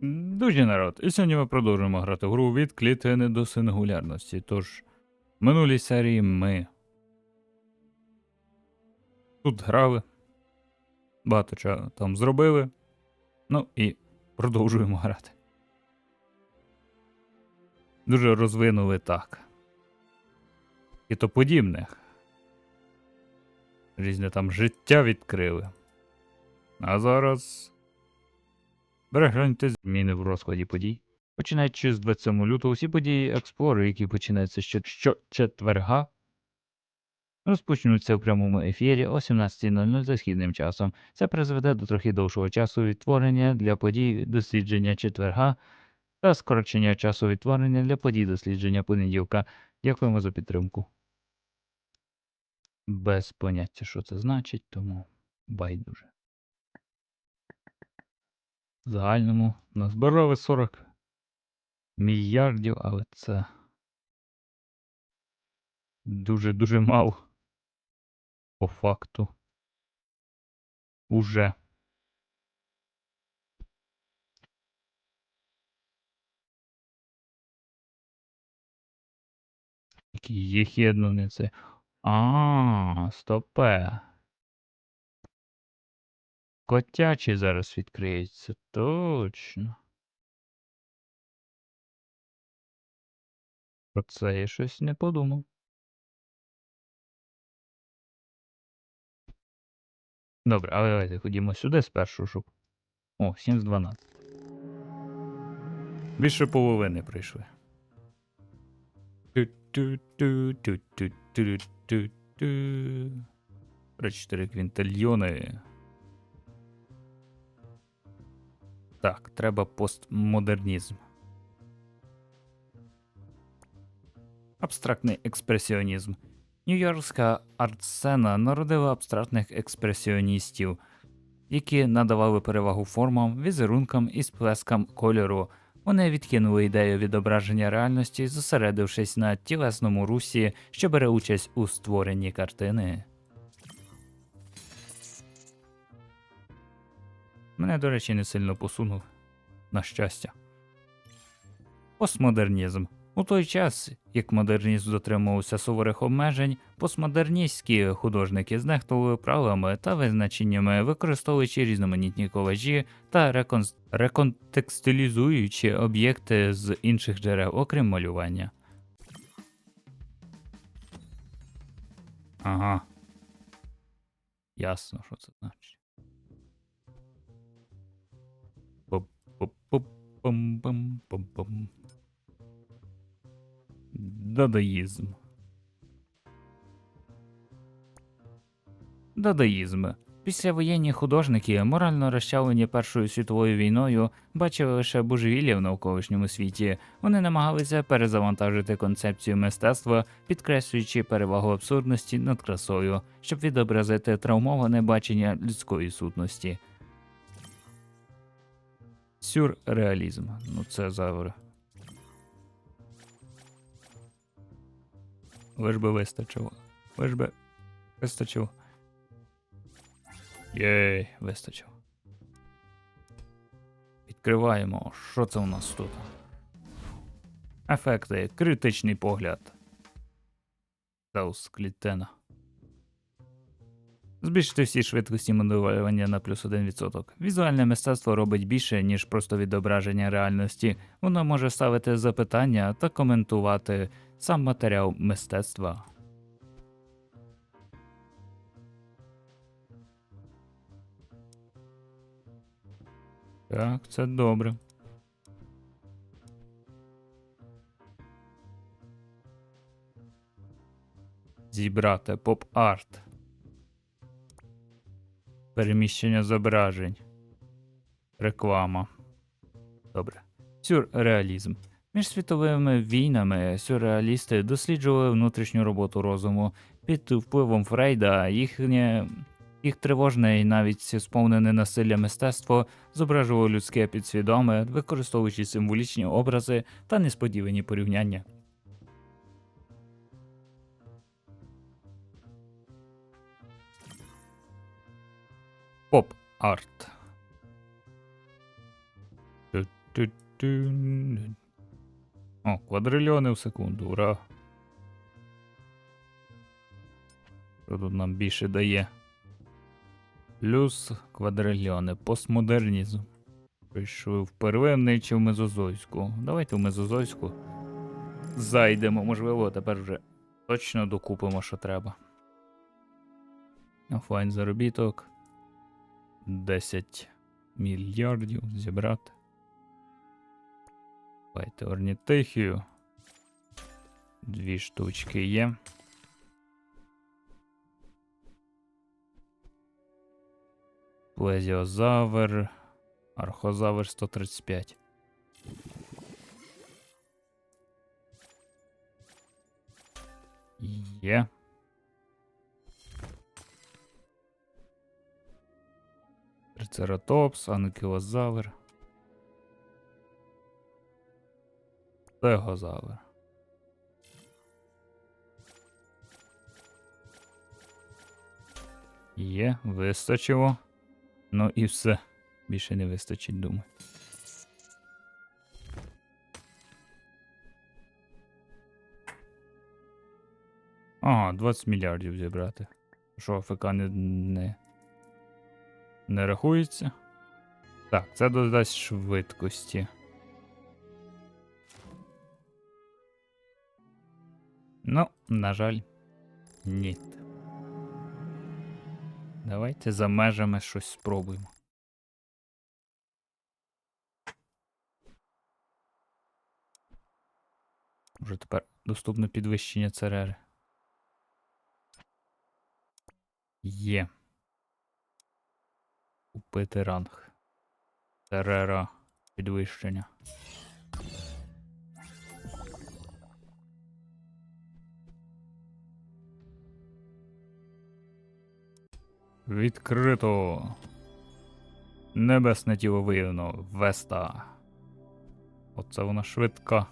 Дуже народ. І сьогодні ми продовжуємо грати в гру від клітини до сингулярності. Тож, в минулій серії ми тут грали, багато чого там зробили. Ну і продовжуємо грати. Дуже розвинули так. І то подібних. Різне там життя відкрили. А зараз. Перегляньте зміни в розкладі подій. Починаючи з 27 лютого, всі події Експлору, які починаються що, що розпочнуться в прямому ефірі о 17.00 за східним часом. Це призведе до трохи довшого часу відтворення для подій дослідження четверга та скорочення часу відтворення для подій дослідження понеділка. Дякуємо за підтримку. Без поняття, що це значить, тому байдуже. Загальному назбирали 40 мільярдів, але це дуже-дуже мало. По факту. Уже. Який єхідно не це. А, стопе. Котячі зараз відкриється, точно. Про це я щось не подумав. Добре, але давайте ходімо сюди спершу, щоб. О, 7 з 12. Більше половини прийшли. Ту-ту-ту-ту-ту-ту-ту. 4 квінтальйони. Так, треба постмодернізм. Абстрактний експресіонізм. Нью-Йоркська арт-сцена народила абстрактних експресіоністів, які надавали перевагу формам, візерункам і сплескам кольору. Вони відкинули ідею відображення реальності, зосередившись на тілесному русі, що бере участь у створенні картини. Мене, до речі, не сильно посунув. На щастя. Постмодернізм. У той час, як модернізм дотримувався суворих обмежень, постмодерністські художники знехтували правилами та визначеннями, використовуючи різноманітні колажі та рекон... реконтекстилізуючи об'єкти з інших джерел, окрім малювання. Ага. Ясно, що це значить. Пум-пум-пум-пум-пум. Дадаїзм. Дадаїзм. Післявоєнні художники, морально розчавлені Першою світовою війною, бачили лише божевілля в навколишньому світі. Вони намагалися перезавантажити концепцію мистецтва, підкреслюючи перевагу абсурдності над красою, щоб відобразити травмоване бачення людської сутності. Сюрреалізм. Ну це завр. Лиш би вистачило. Лиш би вистачило. Єй, вистачило. Відкриваємо. Що це у нас тут? Ефекти. Критичний погляд. Таус клітена. Збільшити всі швидкості моделювання на плюс 1%. Візуальне мистецтво робить більше, ніж просто відображення реальності. Воно може ставити запитання та коментувати сам матеріал мистецтва. Так, це добре. Зібрати поп-арт. Переміщення зображень. Реклама. Добре. Сюрреалізм. Між світовими війнами сюрреалісти досліджували внутрішню роботу розуму під впливом Фрейда, їхнє, їх тривожне і навіть сповнене насилля мистецтво зображувало людське підсвідоме, використовуючи символічні образи та несподівані порівняння. Поп-арт. О, квадрильйони в секунду, ура. Що тут нам більше дає? Плюс квадрильйони, постмодернізм. Прийшов в первинний чи в мезозойську. Давайте в мезозойську зайдемо, можливо, тепер вже точно докупимо, що треба. Офлайн заробіток. 10 мільярдів зібрати. Давайте орнітихію. Дві штучки є. Плезіозавр. Архозавр 135. Є. Трицератопс, анкілозавр. Стегозавр. Є, вистачило. Ну і все. Більше не вистачить, думаю. Ага, 20 мільярдів зібрати. Що АФК не, не, не рахується? Так, це додасть швидкості. Ну, на жаль, ні. Давайте за межами щось спробуємо. Вже тепер доступне підвищення ЦРР. Є. Купити ранг. ЦРР підвищення. Відкрито. Небесне тіло виявлено. Веста. Оце вона швидка.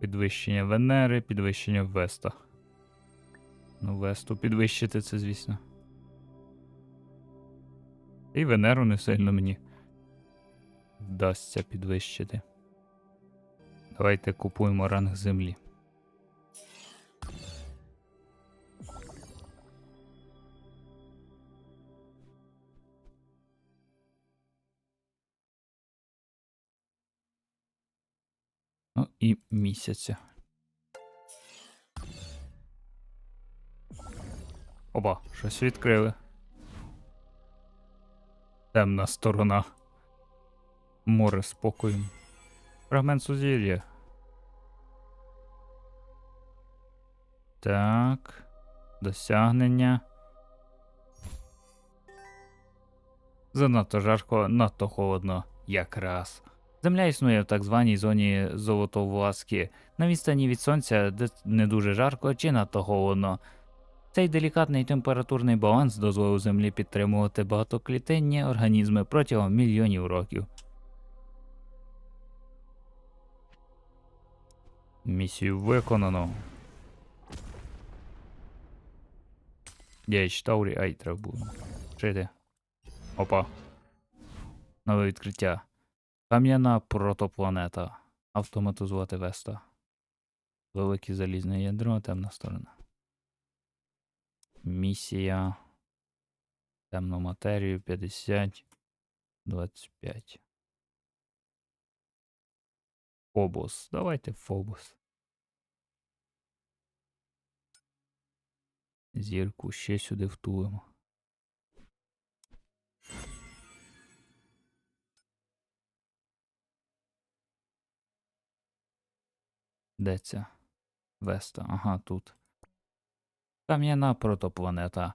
Підвищення Венери, підвищення Веста. Ну, Весту підвищити це, звісно. І Венеру не сильно мені вдасться підвищити. Давайте купуємо ранг землі. Ну і місяця. Опа, щось відкрили. Темна сторона. Море спокою. Фрагмент сузір'я. Так. Досягнення. Занадто жарко, надто холодно. Якраз. Земля існує в так званій зоні золотовласки, на відстані від сонця, де не дуже жарко чи надто холодно. Цей делікатний температурний баланс дозволив Землі підтримувати багатоклітинні організми протягом мільйонів років. Місію виконано. Діяч Таурі, ай, треба було. Вчити. Опа. Нове відкриття. Кам'яна протопланета. Автоматизувати Веста. Велике залізне ядро, темна сторона. Місія. Темну матерію 50. 25. Фобос. Давайте Фобос. Зірку ще сюди втулимо. Де це? Веста. Ага, тут. Кам'яна протопланета.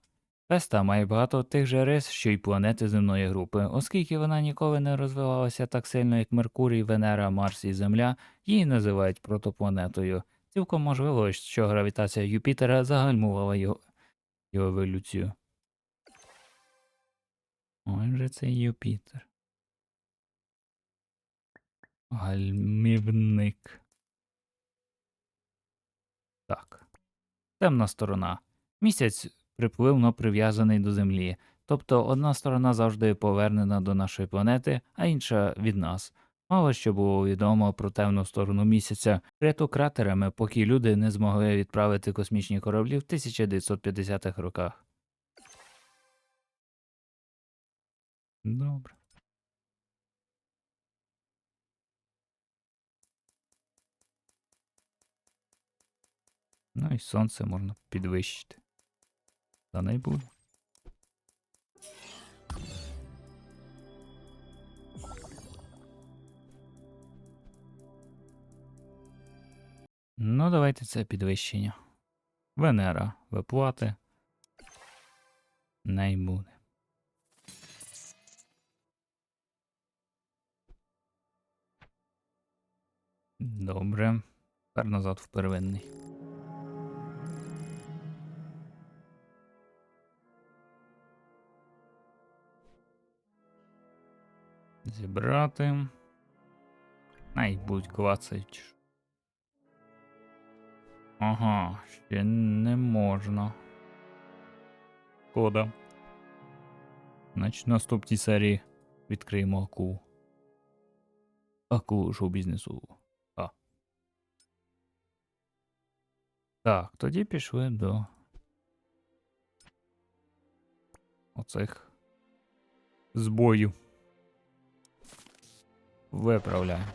Веста має багато тих же рис, що й планети земної групи, оскільки вона ніколи не розвивалася так сильно, як Меркурій, Венера, Марс і Земля, її називають протопланетою. Цілком можливо, що гравітація Юпітера загальмувала його, його еволюцію. Ой же це Юпітер. Гальмівник. Так. Темна сторона. Місяць припливно прив'язаний до землі. Тобто одна сторона завжди повернена до нашої планети, а інша від нас. Мало що було відомо про темну сторону місяця, криту кратерами, поки люди не змогли відправити космічні кораблі в 1950-х роках. Добре. Ну і сонце можна підвищити. Не буде. Ну, давайте це підвищення. Венера виплати. Не буде. Добре. Тепер назад в первинний. Зібрати. Най будь клацають. Ага, ще не можна. Шкода. Значить, в наступній серії відкриємо акулу. Акулу шоу-бізнесу. А. Так, тоді пішли до оцих збоїв. Виправляємо.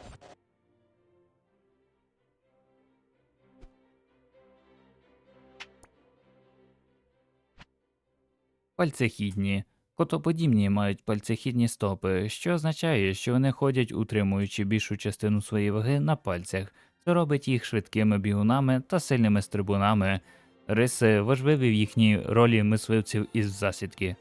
Пальцехідні. Котоподібні мають пальцехідні стопи, що означає, що вони ходять, утримуючи більшу частину своєї ваги на пальцях. Це робить їх швидкими бігунами та сильними стрибунами. Риси важливі в їхній ролі мисливців із засідки.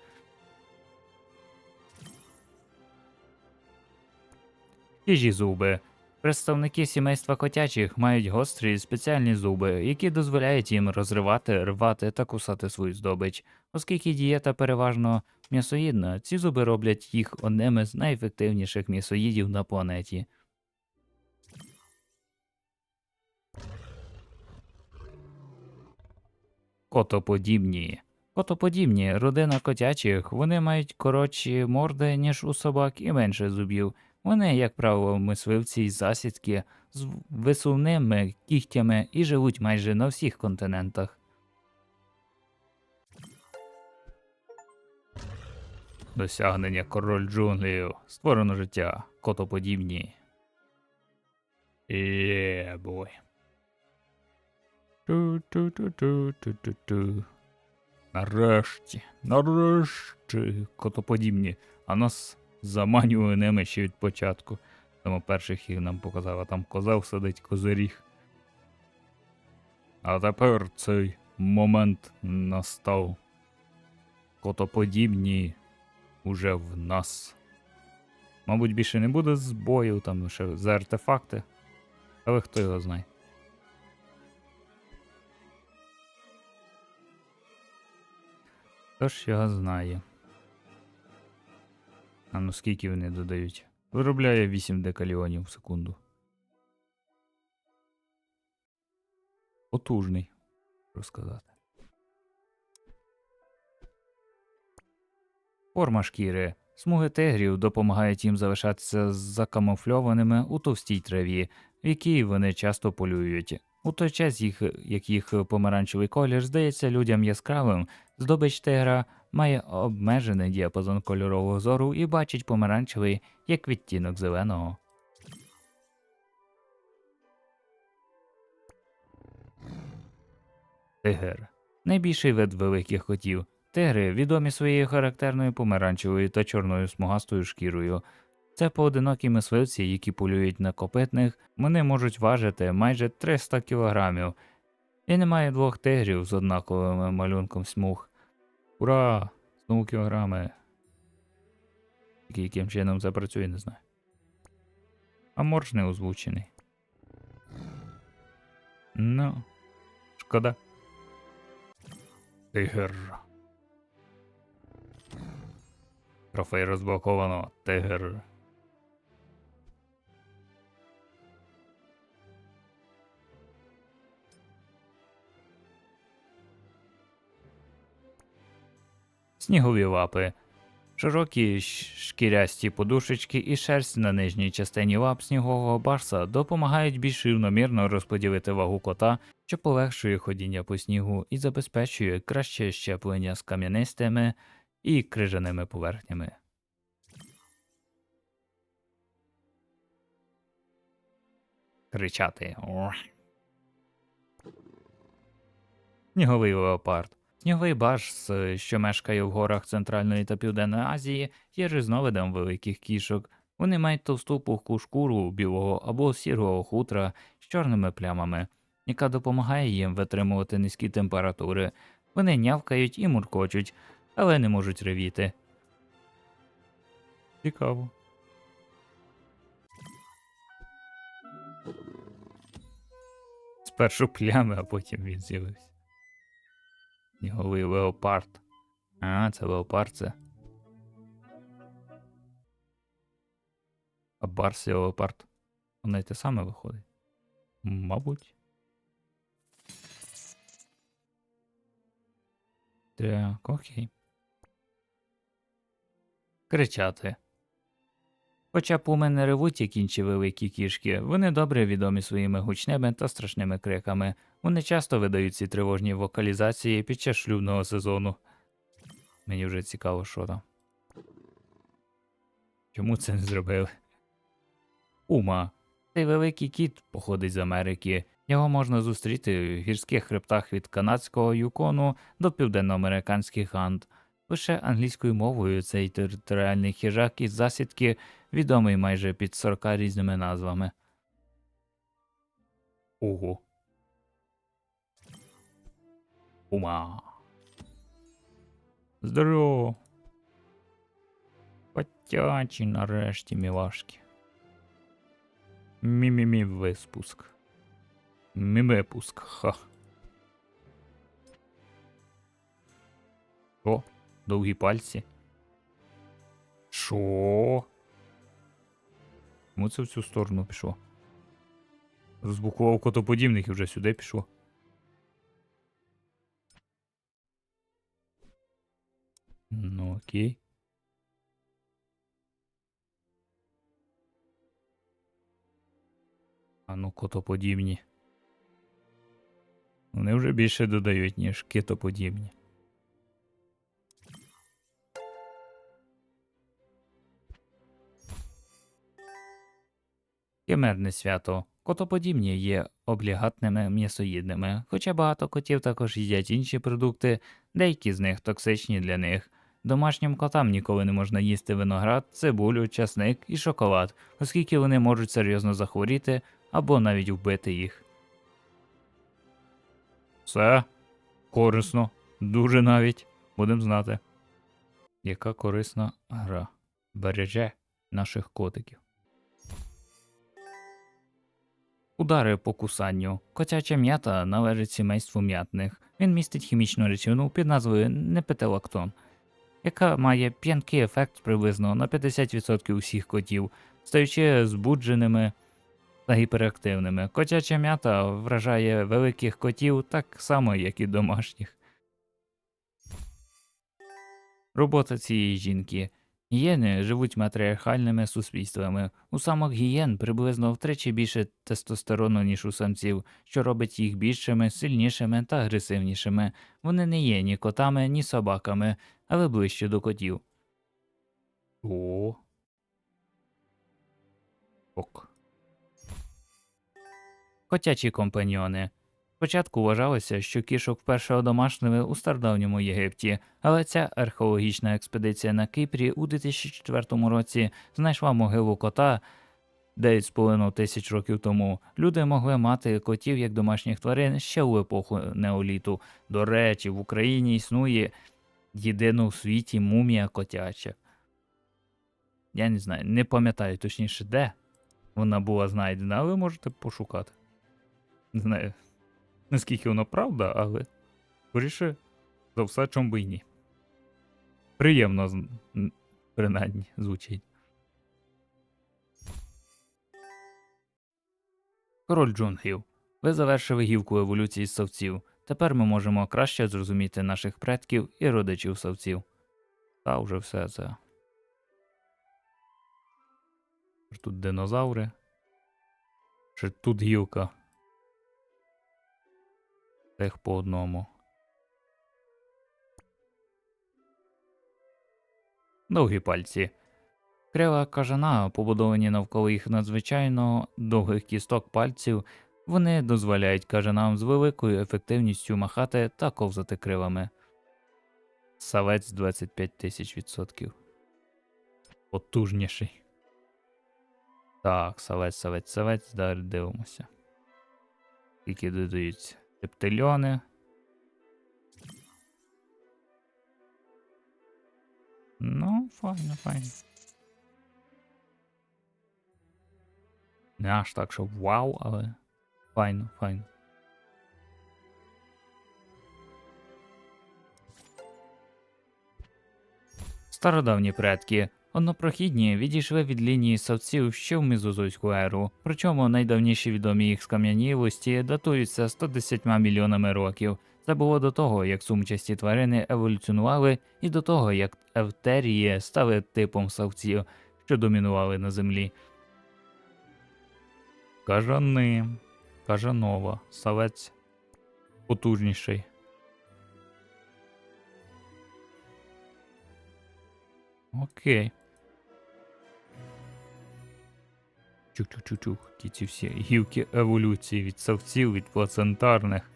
Хижі зуби. Представники сімейства котячих мають гострі спеціальні зуби, які дозволяють їм розривати, рвати та кусати свою здобич. Оскільки дієта переважно м'ясоїдна, ці зуби роблять їх одними з найефективніших м'ясоїдів на планеті. Котоподібні. Котоподібні родина котячих, вони мають коротші морди, ніж у собак, і менше зубів. Вони, як правило, мисливці й засідки з висувними кігтями і живуть майже на всіх континентах. Досягнення король джунглів. Створено життя. Котоподібні. Є, бой. Ту-ту-ту-ту-ту-ту-ту. Нарешті, нарешті, котоподібні. А нас заманювали ними ще від початку. Тому перших їх нам показав, там козел сидить козиріг. А тепер цей момент настав. Котоподібні уже в нас. Мабуть, більше не буде збою, там лише за артефакти. Але хто його знає. Хто ж його знає? А ну скільки вони додають? Виробляє 8 декаліонів в секунду. Потужний, розказати. Форма шкіри. Смуги тигрів допомагають їм залишатися закамуфльованими у товстій траві, в якій вони часто полюють. У той час, їх, як їх помаранчевий колір здається людям яскравим, здобич тигра має обмежений діапазон кольорового зору і бачить помаранчевий як відтінок зеленого. Тигр найбільший вид великих котів. Тигри відомі своєю характерною помаранчевою та чорною смугастою шкірою. Це поодинокі мисливці, які полюють на копитних, вони можуть важити майже 300 кілограмів. І немає двох тигрів з однаковим малюнком смуг. Ура! Знову кілограми. Тільки яким чином запрацює, не знаю. А морж не озвучений. Ну, шкода. Тигр. Трофей розблоковано. Тигр. Снігові лапи. Широкі шкірясті подушечки і шерсть на нижній частині лап снігового барса допомагають більш рівномірно розподілити вагу кота, що полегшує ходіння по снігу і забезпечує краще щеплення з кам'янистими і крижаними поверхнями. Кричати. Сніговий леопард. Сніговий барс, що мешкає в горах Центральної та Південної Азії, є різновидом великих кішок. Вони мають товсту пухку шкуру білого або сірого хутра з чорними плямами, яка допомагає їм витримувати низькі температури. Вони нявкають і муркочуть, але не можуть ревіти. Цікаво. Спершу плями, а потім він з'явився. Сніговий леопард. А, це леопард це. А барс і леопард. Воно й те саме виходить. Мабуть. Так, окей. Кричати. Хоча пуми не ревуть, як інші великі кішки, вони добре відомі своїми гучними та страшними криками. Вони часто видають ці тривожні вокалізації під час шлюбного сезону. Мені вже цікаво, що там. Чому це не зробили? Ума. Цей великий кіт походить з Америки. Його можна зустріти в гірських хребтах від канадського Юкону до південноамериканських Анд. Лише англійською мовою цей територіальний хижак із засідки відомий майже під 40 різними назвами. Ого. Ума. Здорово. Потячі нарешті, мілашки. Мі-мі-мі виспуск. Мімепуск, ха. О, довгі пальці. Шо? Чому це в цю сторону пішло? Розбукував котоподібних і вже сюди пішло. Ну, окей. А ну, котоподібні. Вони вже більше додають, ніж китоподібні. Химерне свято. Котоподібні є облігатними м'ясоїдними, хоча багато котів також їдять інші продукти, деякі з них токсичні для них. Домашнім котам ніколи не можна їсти виноград, цибулю, часник і шоколад, оскільки вони можуть серйозно захворіти або навіть вбити їх. Все корисно, дуже навіть, будемо знати. Яка корисна гра береже наших котиків. Удари по кусанню. Котяча м'ята належить сімейству м'ятних. Він містить хімічну речовину під назвою непетелактон, яка має п'янкий ефект приблизно на 50% усіх котів, стаючи збудженими та гіперактивними. Котяча м'ята вражає великих котів так само, як і домашніх. Робота цієї жінки. Гієни живуть матріархальними суспільствами. У самок гієн приблизно втричі більше тестостерону, ніж у самців, що робить їх більшими, сильнішими та агресивнішими. Вони не є ні котами, ні собаками, але ближче до котів. О. Ок. Котячі компаньйони. Спочатку вважалося, що кішок вперше одомашнили у стародавньому Єгипті, але ця археологічна експедиція на Кипрі у 2004 році знайшла могилу кота 9,5 тисяч років тому. Люди могли мати котів як домашніх тварин ще у епоху неоліту. До речі, в Україні існує єдина у світі мумія котяча. Я не знаю, не пам'ятаю точніше, де вона була знайдена, але можете пошукати. Не знаю, наскільки воно правда, але скоріше за все, чом би й ні. Приємно, принаймні, звучить. Король джунглів. Ви завершили гілку еволюції совців. Тепер ми можемо краще зрозуміти наших предків і родичів совців. Та вже все це. Тут динозаври. Чи тут гілка. Тих по одному. Довгі пальці. Крила кажана, побудовані навколо їх надзвичайно довгих кісток пальців, вони дозволяють кажанам з великою ефективністю махати та ковзати крилами. Савець 25 тисяч відсотків. Потужніший. Так, савець, савець, савець, далі дивимося. Скільки додаються рептильони. Ну, файно, файно. Не аж так, що вау, але файно, файно. Стародавні предки однопрохідні відійшли від лінії савців ще в Мезозойську еру, причому найдавніші відомі їх скам'янілості датуються 110 мільйонами років. Це було до того, як сумчасті тварини еволюціонували, і до того, як евтерії стали типом савців, що домінували на землі. Кажани, кажанова, савець потужніший. Окей. Чух-чух-чух-чух. Ті ці всі гілки еволюції від савців, від плацентарних.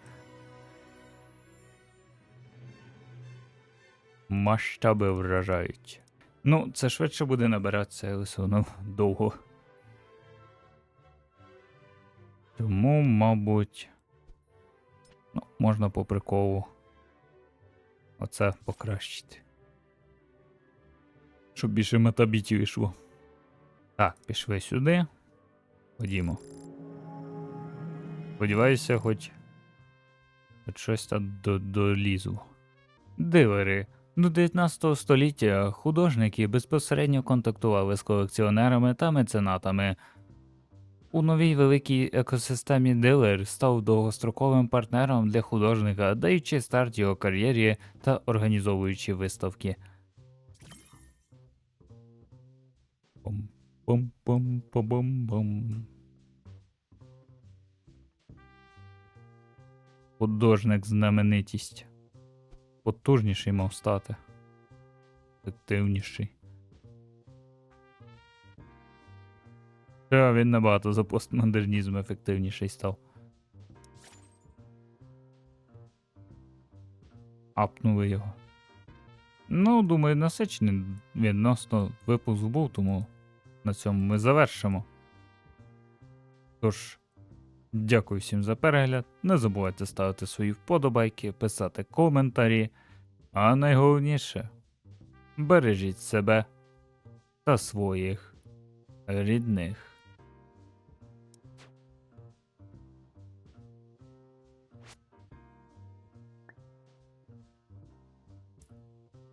Масштаби вражають. Ну, це швидше буде набиратися, але все одно довго. Тому, мабуть. Ну, можна по приколу. Оце покращити. Щоб більше метабітів йшло. Так, пішли сюди. Ходімо. Сподіваюся, хоч. Хоч щось там до, долізу. Дивери. До 19 століття художники безпосередньо контактували з колекціонерами та меценатами. У новій великій екосистемі дилер став довгостроковим партнером для художника, даючи старт його кар'єрі та організовуючи виставки. Пом-пом-пом-пом-пом. Художник знаменитість. Потужніший мав стати. Ефективніший. Та він набагато за постмодернізм ефективніший став. Апнули його. Ну, думаю, насичений відносно випуск був, тому на цьому ми завершимо. Тож, дякую всім за перегляд. Не забувайте ставити свої вподобайки, писати коментарі. А найголовніше бережіть себе та своїх рідних.